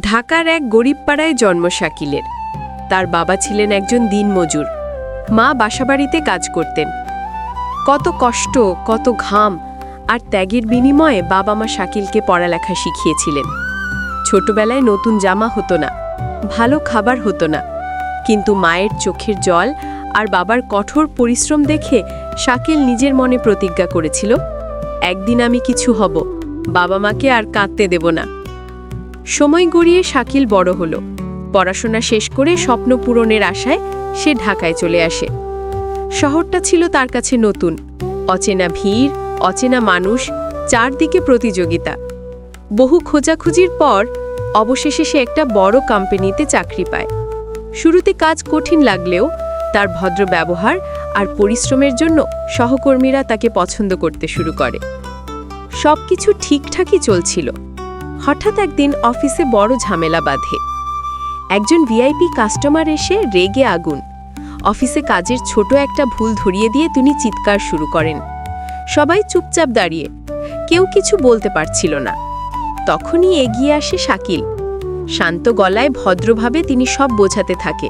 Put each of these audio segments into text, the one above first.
ঢাকার এক গরিব পাড়ায় জন্ম শাকিলের। তার বাবা ছিলেন একজন দিনমজুর। মা বাসাবাড়িতে কাজ করতেন। কত কষ্ট, কত ঘাম আর ত্যাগের বিনিময়ে বাবা মা শাকিলকে পড়ালেখা শিখিয়েছিলেন। ছোটবেলায় নতুন জামা হতো না, ভালো খাবার হতো না। কিন্তু মায়ের চোখের জল আর বাবার কঠোর পরিশ্রম দেখে শাকিল নিজের মনে প্রতিজ্ঞা করেছিল, একদিন আমি কিছু হব, বাবা মাকে আর কাঁদতে দেব না। সময় গড়িয়ে শাকিল বড় হলো। পড়াশোনা শেষ করে স্বপ্ন পূরণের আশায় সে ঢাকায় চলে আসে। শহরটা ছিল তার কাছে নতুন। অচেনা ভিড়, অচেনা মানুষ, চারদিকে প্রতিযোগিতা। বহু খোঁজাখুঁজির পর অবশেষে সে একটা বড় কোম্পানিতে চাকরি পায়। শুরুতে কাজ কঠিন লাগলেও তার ভদ্র ব্যবহার আর পরিশ্রমের জন্য সহকর্মীরা তাকে পছন্দ করতে শুরু করে। সবকিছু ঠিকঠাকই চলছিল। হঠাৎ একদিন অফিসে বড় ঝামেলা বাঁধে। একজন ভিআইপি কাস্টমার এসে রেগে আগুন। অফিসে কাজের ছোট একটা ভুল ধরিয়ে দিয়ে তিনি চিৎকার শুরু করেন। সবাই চুপচাপ দাঁড়িয়ে, কেউ কিছু বলতে পারছিল না। তখনই এগিয়ে আসে শাকিল। শান্ত গলায় ভদ্রভাবে তিনি সব বোঝাতে থাকে।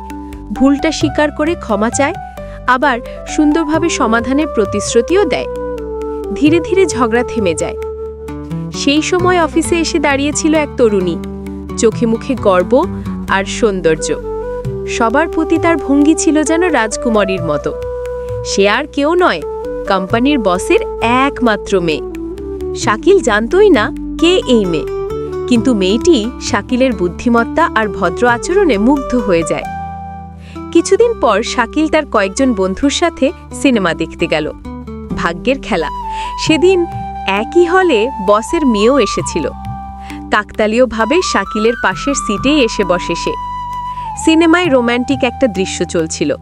ভুলটা স্বীকার করে ক্ষমা চায়, আবার সুন্দরভাবে সমাধানের প্রতিশ্রুতিও দেয়। ধীরে ধীরে ঝগড়া থেমে যায়। সেই সময় অফিসে এসে দাঁড়িয়েছিল এক তরুণী। চোখে মুখে গর্ব আর সৌন্দর্য। সবার প্রতি তার ভঙ্গি ছিল যেন রাজকুমারীর মতো। সে আর কেউ নয়, কোম্পানির বসের একমাত্র মেয়ে। শাকিল জানতই না কে এই মেয়ে। কিন্তু মেয়েটি শাকিলের বুদ্ধিমত্তা আর ভদ্র আচরণে মুগ্ধ হয়ে যায়। কিছুদিন পর শাকিল তার কয়েকজন বন্ধুর সাথে সিনেমা দেখতে গেল। ভাগ্যের খেলা। সেদিন একই হলে বসের মেয়েও এসেছিল। কাকতালীয়ভাবে শাকিলের পাশের সিটেই এসে বসে সে। সিনেমায় রোম্যান্টিক একটা দৃশ্য চলছিল।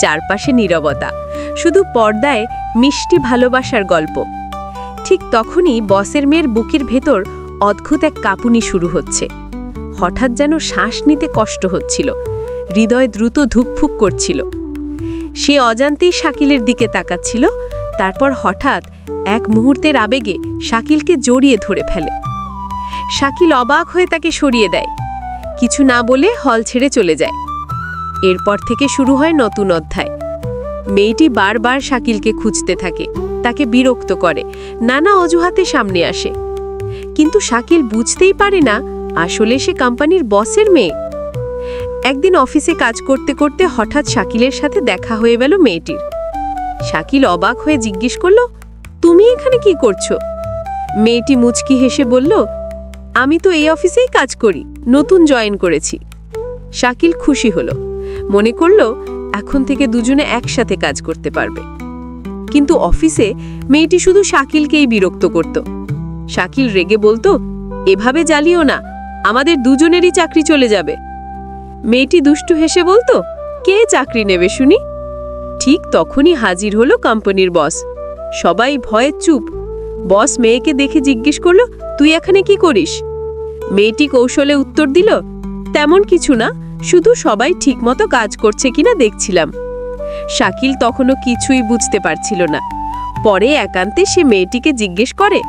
চারপাশে নীরবতা। শুধু পর্দায় মিষ্টি ভালোবাসার গল্প। ঠিক তখনই বসের মেয়ের বুকের ভেতর অদ্ভুত এক কাঁপুনি শুরু হচ্ছে। হঠাৎ যেন শ্বাস নিতে কষ্ট হচ্ছিল। হৃদয় দ্রুত ধুকফুক করছিল। সে অজান্তেই শাকিলের দিকে তাকাচ্ছিল। তারপর হঠাৎ এক মুহূর্তের আবেগে শাকিলকে জড়িয়ে ধরে ফেলে। শাকিল অবাক হয়ে তাকে সরিয়ে দেয়। কিছু না বলে হল ছেড়ে চলে যায়। এরপর থেকে শুরু হয় নতুন অধ্যায়। মেয়েটি বারবার শাকিলকে খুঁজতে থাকে। তাকে বিরক্ত করে। নানা অজুহাতে সামনে আসে। কিন্তু শাকিল বুঝতেই পারে না, আসলে সে কোম্পানির বসের মেয়ে। একদিন অফিসে কাজ করতে করতে হঠাৎ শাকিলের সাথে দেখা হয়ে গেল মেয়েটির। শাকিল অবাক হয়ে জিজ্ঞেস করল তুমি এখানে কি করছ? মেয়েটি মুচকি হেসে বলল, আমি তো এই অফিসেই কাজ করি, নতুন জয়েন করেছি। শাকিল খুশি হলো, মনে করল, এখন থেকে দুজনে একসাথে কাজ করতে পারবে। কিন্তু অফিসে মেয়েটি শুধু শাকিলকেই বিরক্ত করত। শাকিল রেগে বলতো, এভাবে জ্বালিও না, আমাদের দুজনেরই চাকরি চলে যাবে। মেয়েটি দুষ্টু হেসে বলতো, কে চাকরি নেবে শুনি? ঠিক তখনই হাজির হলো কোম্পানির বস। সবাই ভয়ে চুপ। বস মেয়েকে দেখে জিজ্ঞেস করল, তুই এখানে কি করিস? মেয়েটি কৌশলে উত্তর দিল, তেমন কিছু না, শুধু সবাই ঠিকমতো কাজ করছে কিনা দেখছিলাম। শাকিল তখনও কিছুই বুঝতে পারছিল না। পরে একান্তে সে মেয়েটিকে জিজ্ঞেস করে,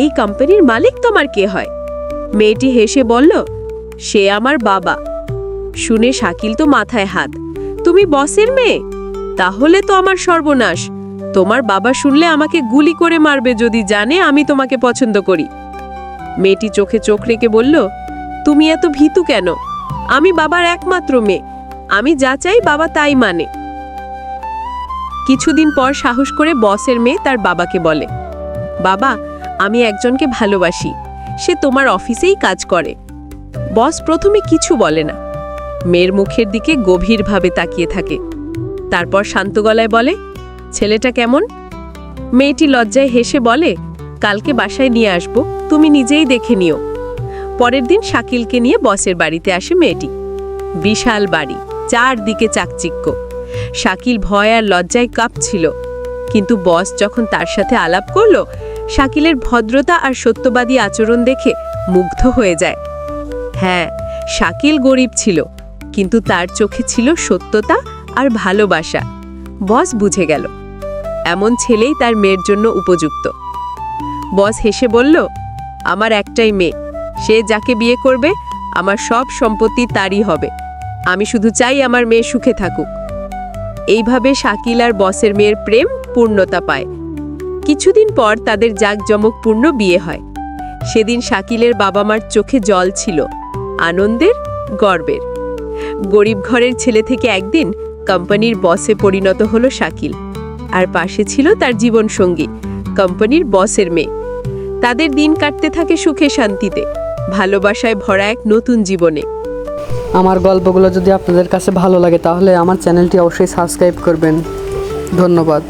এই কোম্পানির মালিক তোমার কে হয়? মেয়েটি হেসে বলল, সে আমার বাবা। শুনে শাকিল তো মাথায় হাত, তুমি বসের মেয়ে? তাহলে তো আমার সর্বনাশ। তোমার বাবা শুনলে আমাকে গুলি করে মারবে যদি জানে আমি তোমাকে পছন্দ করি। মেয়েটি চোখে চোখ রেখে বলল, তুমি এত ভীতু কেন? আমি বাবার একমাত্র মেয়ে। আমি যা চাই বাবা তাই মানে। কিছুদিন পর সাহস করে বসের মেয়ে তার বাবাকে বলে, বাবা, আমি একজনকে ভালোবাসি। সে তোমার অফিসেই কাজ করে। বস প্রথমে কিছু বলে না। মেয়ের মুখের দিকে গভীরভাবে তাকিয়ে থাকে। তারপর শান্ত গলায় বলে ছেলেটা কেমন? মেয়েটি লজ্জায় হেসে বলে, কালকে বাসায় নিয়ে আসব, তুমি নিজেই দেখে নিও। পরের দিন শাকিলকে নিয়ে বসের বাড়িতে আসে মেয়েটি। বিশাল বাড়ি, চারদিকে চাকচিক্য। শাকিল ভয় আর লজ্জায় কাঁপছিল। কিন্তু বস যখন তার সাথে আলাপ করল, শাকিলের ভদ্রতা আর সত্যবাদী আচরণ দেখে মুগ্ধ হয়ে যায়। হ্যাঁ শাকিল গরিব ছিল, কিন্তু তার চোখে ছিল সত্যতা আর ভালোবাসা। বস বুঝে গেল। এমন ছেলেই তার মেয়ের জন্য উপযুক্ত। বস হেসে বলল, আমার একটাই মেয়ে। সে যাকে বিয়ে করবে, আমার সব সম্পত্তি তারই হবে। আমি শুধু চাই আমার মেয়ে সুখে থাকুক। এইভাবে শাকিল আর বসের মেয়ের প্রেম পূর্ণতা পায়। কিছুদিন পর তাদের জাঁকজমকপূর্ণ বিয়ে হয়। সেদিন শাকিলের বাবা মার চোখে জল ছিল, আনন্দের, গর্বের। গরিব ঘরের ছেলে থেকে একদিন কোম্পানির বসে পরিণত হলো শাকিল। আর পাশে ছিল তার জীবনসঙ্গী, কোম্পানির বসের মেয়ে। তাদের দিন কাটতে থাকে সুখে শান্তিতে, ভালোবাসায় ভরা এক নতুন জীবনে। আমার গল্পগুলো যদি আপনাদের কাছে ভালো লাগে, তাহলে আমার চ্যানেলটি অবশ্যই সাবস্ক্রাইব করবেন। ধন্যবাদ।